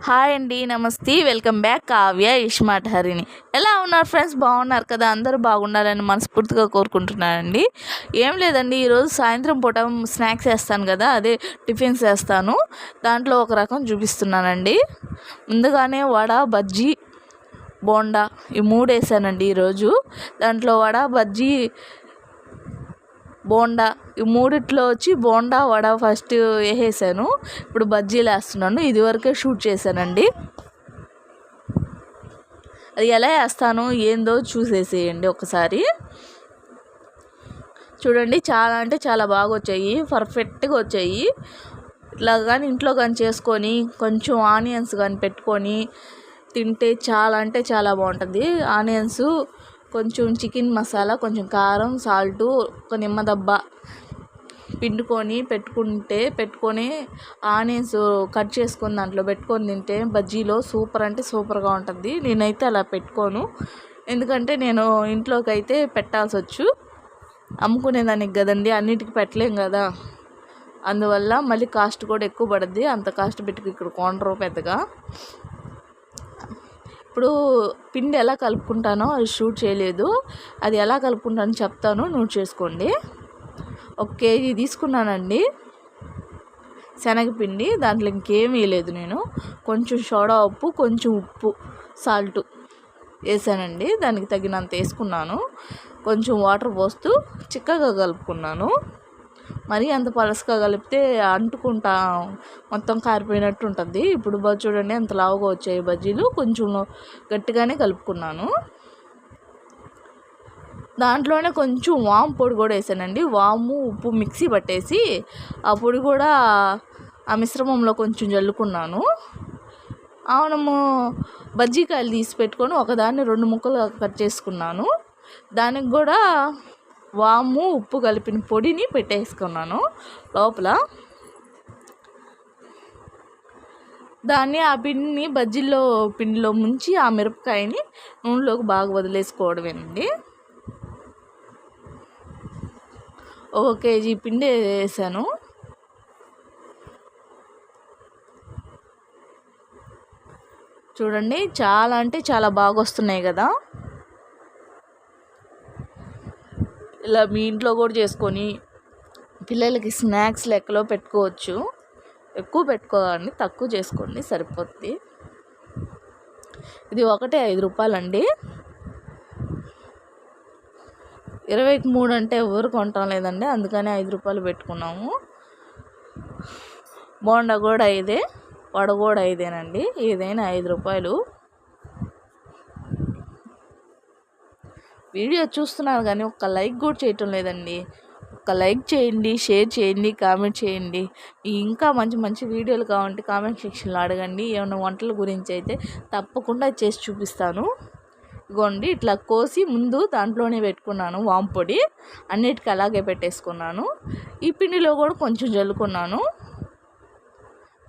Hi అండి నమస్తే. Welcome back Kavya ఇష్మాట్ హరిని ఎలా ఉన్నారు ఫ్రెండ్స్? బాగున్నారు కదా? అందరూ బాగుండాలని మనస్ఫూర్తిగా కోరుకుంటున్నానండి. ఏం లేదండి ఈరోజు సాయంత్రం పూట స్నాక్స్ వేస్తాను కదా అదే టిఫిన్స్ వేస్తాను. దాంట్లో ఒక రకం చూపిస్తున్నానండి. ముందుగానే వడ బజ్జీ బోండా ఈ మూడు వేసానండి ఈరోజు. దాంట్లో వడ బజ్జీ బోండా. ఈ మూడిట్లో వచ్చి బోండా వడ ఫస్ట్ వేసేసాను. ఇప్పుడు బజ్జీలు వేస్తున్నాను ఇదివరకే షూట్ చేశానండి. అది ఎలా వేస్తాను ఏందో చూసేసేయండి ఒకసారి. చూడండి చాలా అంటే చాలా బాగా వచ్చాయి. పర్ఫెక్ట్గా వచ్చాయి. ఇట్లా కానీ ఇంట్లో కానీ చేసుకొని కొంచెం ఆనియన్స్ కానీ పెట్టుకొని తింటే చాలా అంటే చాలా బాగుంటుంది. ఆనియన్స్ కొంచెం చికెన్ మసాలా కొంచెం కారం సాల్టు ఒక నిమ్మ దబ్బ పిండుకొని పెట్టుకుంటే పెట్టుకొని ఆనియన్స్ కట్ చేసుకొని దాంట్లో పెట్టుకొని తింటే బజ్జీలో సూపర్ అంటే సూపర్గా ఉంటుంది. నేనైతే అలా పెట్టుకోను. ఎందుకంటే నేను ఇంట్లోకి అయితే పెట్టాల్సి వచ్చు అమ్ముకునేదానికి కదండి అన్నిటికీ పెట్టలేం కదా. అందువల్ల మళ్ళీ కాస్ట్ కూడా ఎక్కువ పడుద్ది. అంత కాస్ట్ పెట్టుకు ఇక్కడ కొనరు పెద్దగా. ఇప్పుడు పిండి ఎలా కలుపుకుంటానో అది షూట్ చేయలేదు. అది ఎలా కలుపుకుంటానో చెప్తాను నోట్ చేసుకోండి. ఒక కేజీ తీసుకున్నానండి. శనగపిండి దాంట్లో ఇంకేమీ వేయలేదు నేను. కొంచెం సోడా ఉప్పు కొంచెం ఉప్పు సాల్ట్ వేసానండి. దానికి తగినంత వేసుకున్నాను. కొంచెం వాటర్ పోస్తూ చిక్కగా కలుపుకున్నాను. మరీ అంత పలసగా కలిపితే అంటుకుంటా మొత్తం కారిపోయినట్టు ఉంటుంది. ఇప్పుడు చూడండి ఎంత లావుగా వచ్చాయి బజ్జీలు. కొంచెం గట్టిగానే కలుపుకున్నాను. దాంట్లోనే కొంచెం వాము పొడి కూడా వేసానండి. వాము ఉప్పు మిక్సీ పట్టేసి ఆ పొడి కూడా ఆ మిశ్రమంలో కొంచెం జల్లుకున్నాను. అవునము బజ్జీకాయలు తీసి పెట్టుకొని ఒకదాన్ని రెండు ముక్కలు కట్ చేసుకున్నాను. దానికి కూడా వాము ఉప్పు కలిపిన పొడిని పెట్టేసుకున్నాను. లోపల దాన్ని ఆ పిండిని బజ్జీల్లో పిండిలో ముంచి ఆ మిరపకాయని నూనెలోకి బాగా వదిలేసుకోవడమేనండి. ఒక కేజీ పిండి వేసాను. చూడండి చాలా అంటే చాలా బాగా వస్తున్నాయి కదా. ఇలా మీ ఇంట్లో కూడా చేసుకొని పిల్లలకి స్నాక్స్ లెక్కలో పెట్టుకోవచ్చు. ఎక్కువ పెట్టుకోకండి తక్కువ చేసుకోండి సరిపోద్ది. ఇది ఒకటే ఐదు రూపాయలండి. ఇరవైకి మూడు అంటే ఎవరు కొంటాం లేదండి అందుకనే ఐదు రూపాయలు పెట్టుకున్నాము. బోండా కూడా ఐదే వడ కూడా ఐదేనండి ఏదైనా ఐదు రూపాయలు. వీడియో చూస్తున్నారు కానీ ఒక్క లైక్ కూడా చేయటం లేదండి. ఒక లైక్ చేయండి షేర్ చేయండి కామెంట్ చేయండి. ఇంకా మంచి మంచి వీడియోలు కావాలంటే కామెంట్ సెక్షన్లో అడగండి. ఏమైనా వంటల గురించి అయితే తప్పకుండా చేసి చూపిస్తాను. ఇగోండి ఇట్లా కోసి ముందు దాంట్లోనే పెట్టుకున్నాను వాంపొడి అన్నిటికీ అలాగే పెట్టేసుకున్నాను. ఈ పిండిలో కూడా కొంచెం జల్లుకున్నాను.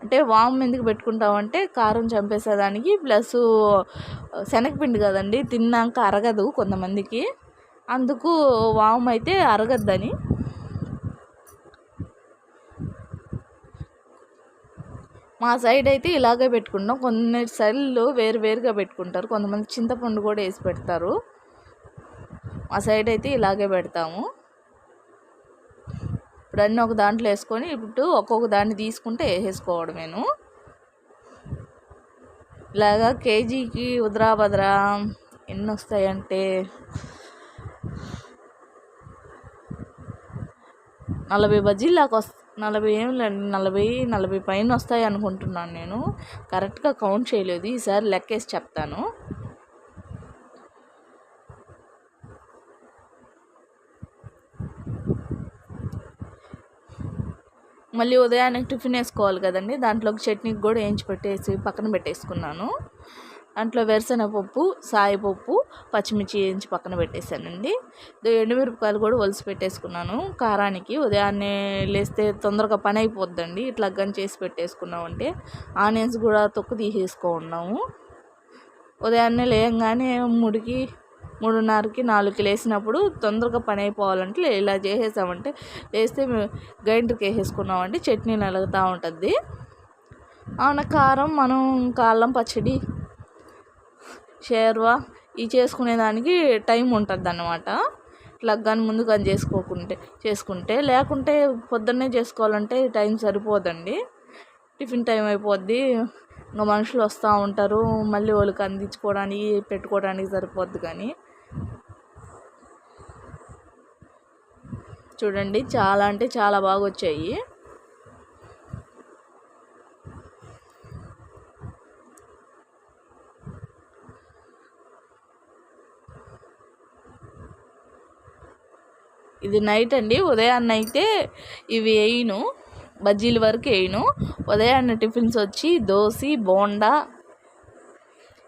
అంటే వామ్ ఎందుకు పెట్టుకుంటామంటే కారం చంపేసేదానికి ప్లస్ శనగపిండి కదండి తిన్నాక అరగదు కొంతమందికి. అందుకు వామ్ అయితే అరగద్దని. మా సైడ్ అయితే ఇలాగే పెట్టుకుంటాం. కొన్ని సైడ్లు వేరు వేరుగా పెట్టుకుంటారు. కొంతమంది చింతపండు కూడా వేసి పెడతారు. మా సైడ్ అయితే ఇలాగే పెడతాము. ఇప్పుడు అన్నీ ఒక దాంట్లో వేసుకొని ఇప్పుడు ఒక్కొక్క దాన్ని తీసుకుంటే వేసేసుకోవడమేను. ఇలాగా కేజీకి ఉదరా బదరా ఎన్ని వస్తాయంటే నలభై బజ్జీలు దాకా వస్తా నలభై ఏం లేండి నలభై నలభై పైన వస్తాయి అనుకుంటున్నాను నేను. కరెక్ట్గా కౌంట్ చేయలేదు ఈసారి లెక్కేసి చెప్తాను. మళ్ళీ ఉదయాన్నే టిఫిన్ వేసుకోవాలి కదండి. దాంట్లోకి చట్నీకి కూడా వేయించి పెట్టేసి పక్కన పెట్టేసుకున్నాను. దాంట్లో వేరుశనగపప్పు సాయిపప్పు పచ్చిమిర్చి వేయించి పక్కన పెట్టేశానండి. ఎండుమిరపకాయలు కూడా ఒలిసి పెట్టేసుకున్నాను. కారానికి ఉదయాన్నే లేస్తే తొందరగా పని అయిపోద్దండి. ఇట్లా గన్ చేసి పెట్టేసుకున్నామంటే ఆనియన్స్ కూడా తొక్కు తీసేసుకున్నాము ఉదయాన్నే లేయంగానే ముడికి మూడున్నరకి నాలుగుకి లేచినప్పుడు తొందరగా పని అయిపోవాలంటే ఇలా చేసేసామంటే లేస్తే గ్రైండర్కి వేసేసుకున్నామంటే చట్నీ నలుగుతూ ఉంటుంది. ఆన కారం మనం కాళ్ళం పచ్చడి షేర్వా ఇవి చేసుకునేదానికి టైం ఉంటుంది అన్నమాట ఇట్లా కానీ ముందు కానీ చేసుకోకుంటే చేసుకుంటే లేకుంటే పొద్దున్నే చేసుకోవాలంటే టైం సరిపోదండి. టిఫిన్ టైం అయిపోద్ది ఇంకా మనుషులు వస్తూ ఉంటారు మళ్ళీ వాళ్ళకి అందించుకోవడానికి పెట్టుకోవడానికి సరిపోద్ది కానీ. చూడండి. చాలా అంటే చాలా బాగా వచ్చాయి ఇది నైట్ అండి. ఉదయాన్నే అయితే ఇవి వేయను. బజ్జీల వరకు వేయను. ఉదయాన్నే టిఫిన్స్ వచ్చి దోశ బోండా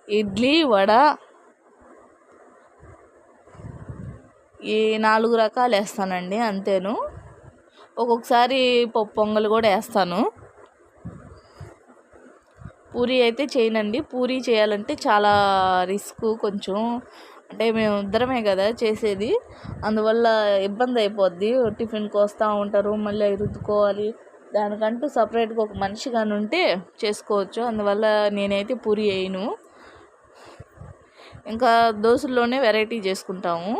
ఇడ్లీ వడ ఈ నాలుగు రకాలు వేస్తానండి అంతేను. ఒక్కొక్కసారి పప్పు పొంగలు కూడా వేస్తాను. పూరీ అయితే చేయనండి. పూరి చేయాలంటే చాలా రిస్క్ కొంచెం. అంటే మేము ఇద్దరమే కదా చేసేది. అందువల్ల ఇబ్బంది అయిపోద్ది. టిఫిన్కి వస్తూ ఉంటారు మళ్ళీ అవి రుద్దుకోవాలి. దానికంటూ సపరేట్గా ఒక మనిషి కానీ ఉంటే చేసుకోవచ్చు. అందువల్ల నేనైతే పూరి వేయను. ఇంకా దోశల్లోనే వెరైటీ చేసుకుంటాము.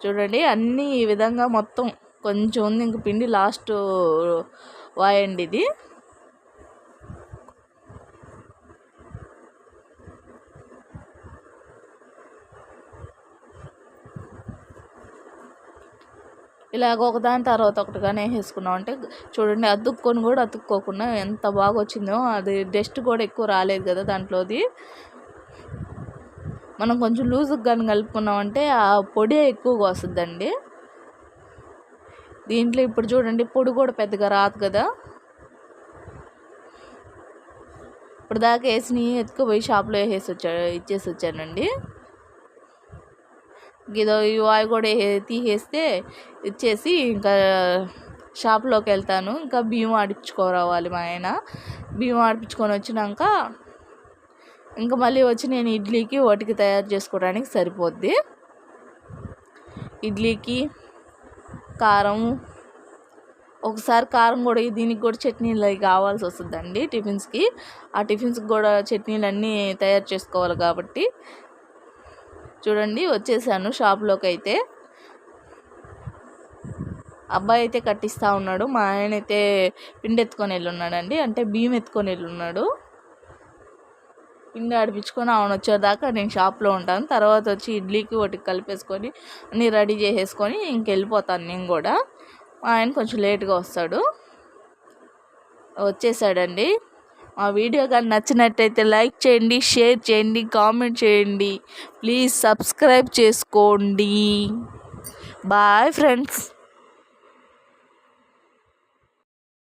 చూడండి అన్నీ ఈ విధంగా మొత్తం కొంచెం ఉంది ఇంక పిండి లాస్ట్ వాయండి ఇది. ఇలాగ ఒకదాని తర్వాత ఒకటిగానే వేసుకున్నాం. అంటే చూడండి అతుక్కొని కూడా అతుక్కోకుండా ఎంత బాగా వచ్చిందో అది డస్ట్ కూడా ఎక్కువ రాలేదు కదా దాంట్లోది. మనం కొంచెం లూజుగా కానీ కలుపుకున్నామంటే ఆ పొడి ఎక్కువగా వస్తుందండి. దీంట్లో ఇప్పుడు చూడండి పొడి కూడా పెద్దగా రాదు కదా. ఇప్పుడు దాకా వేసినవి ఎత్తుకుపోయి షాప్లో వేసేసి వచ్చా ఇచ్చేసి వచ్చానండి. ఇదో ఈ వాయి కూడా తీసేస్తే ఇచ్చేసి ఇంకా షాప్లోకి వెళ్తాను. ఇంకా బియ్యం ఆడించుకోరావాలి మా ఆయన. బియ్యం ఆడిపించుకొని వచ్చినాక ఇంకా మళ్ళీ వచ్చి నేను ఇడ్లీకి వాటికి తయారు చేసుకోవడానికి సరిపోద్ది. ఇడ్లీకి కారం ఒకసారి కారం కూడా దీనికి కూడా చట్నీలు అవి కావాల్సి వస్తుందండి టిఫిన్స్కి. ఆ టిఫిన్స్కి కూడా చట్నీలు అన్నీ తయారు చేసుకోవాలి కాబట్టి. చూడండి వచ్చేసాను షాప్లోకి అయితే అబ్బాయి అయితే కట్టిస్తూ ఉన్నాడు మా ఆయన అయితే పిండి ఎత్తుకొని వెళ్ళున్నాడండి అంటే బియ్యం ఎత్తుకొని వెళ్ళున్నాడు. పిండి ఆడిపించుకొని ఆమెను వచ్చేదాకా నేను షాప్లో ఉంటాను. తర్వాత వచ్చి ఇడ్లీకి ఒకటి కలిపేసుకొని అన్నీ రెడీ చేసేసుకొని ఇంకెళ్ళిపోతాను నేను కూడా. ఆయన కొంచెం లేట్గా వస్తాడు. వచ్చేసాడండి. మా వీడియో కానీ నచ్చినట్టయితే లైక్ చేయండి షేర్ చేయండి కామెంట్ చేయండి. ప్లీజ్ సబ్స్క్రైబ్ చేసుకోండి. Bye friends.